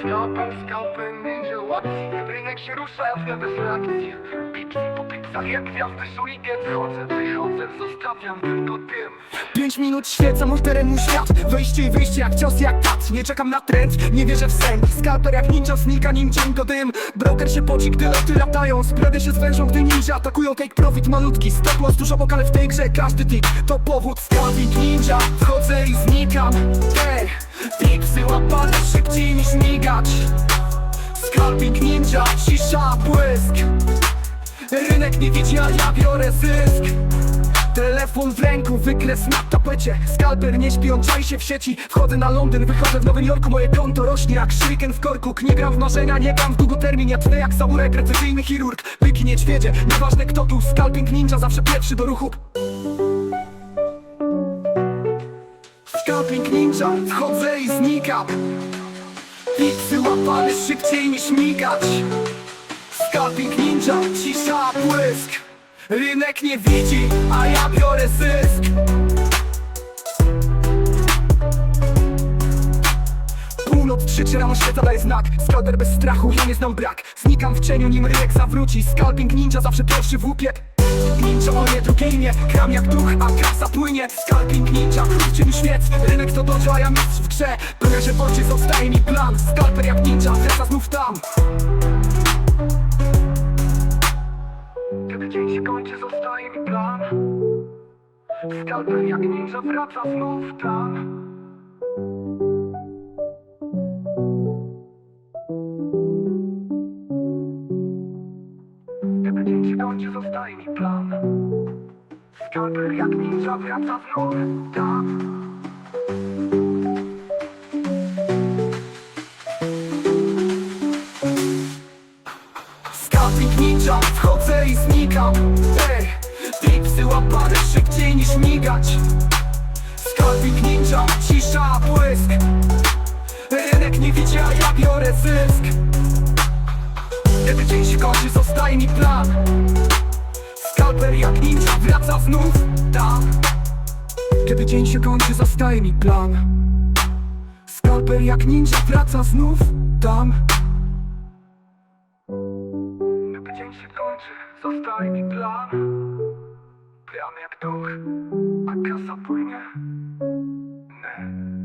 światem Skalpy ninja łatwi Rynek się rusza, ja bez reakcji Pipsy po pipsach jak gwiazdy Szuligiet Chodzę, wychodzę, zostawiam tylko dym Pięć minut świeca, mój teren, mój świat. Wejście i wyjście jak cios, jak kat. Nie czekam na trend, nie wierzę w sen. Skalper jak ninja, znika nim dzień do dym. Broker się poci, gdy loty latają. Spready się zwężą, gdy ninja atakują. Cake profit malutki, stop loss dużo bok, ale w tej grze. Każdy tick To powód, scalping ninja. Wchodzę i znikam. Ej, tipsy łapane szybciej niż migacz Scalping ninja, cisza, błysk. Rynek nie widzi, a ja biorę zysk. Telefon w ręku, wykres na tapecie. Skalper nie śpi, on czai się w sieci. Wchodzę na Londyn, wychodzę w Nowym Jorku. Moje konto rośnie jak shuriken w korku. Nie gram w marzenia, nie gram w długotermin Ja tnę jak samuraj, precyzyjny chirurg. Byki niedźwiedzie, nieważne kto tu. Scalping ninja, zawsze pierwszy do ruchu. Scalping ninja, wchodzę i znikam Pixy łapany szybciej niż migać. Scalping ninja, cisza, błysk. Rynek nie widzi, a ja biorę zysk. Północ krzyczy rano świeca daje znak. Skalper bez strachu, ja nie znam brak. Znikam w cieniu, nim rynek zawróci. Scalping ninja zawsze pierwszy w łupie Ninja o nie drugie imię Gram jak duch, a kasa płynie. Scalping ninja, król cieniu świec. Rynek to dojo, a ja mistrz w grze. Pewnie, że w oczy zostaje mi plan. Skalper jak ninja, wraca znów tam. Kiedy dzień się kończy, zostaje mi plan. Skalpel jak ninja wraca znów tam Kończy, zostaje mi plan? Skalpel jak ninja wraca znów tam Scalping ninja, wchodzę i znikam. Ej, tipsy łapane szybciej niż migać. Scalping ninja, cisza, błysk. Rynek nie widzi, a ja biorę zysk kończy, zostaje mi plan. Skalper jak ninja wraca znów. Tam Kiedy dzień się kończy, zostaje mi plan. Skalper jak ninja wraca znów tam. Kiedy dzień się kończy, zostaje mi plan. Plan jak duch, a kasa płynie. Nie.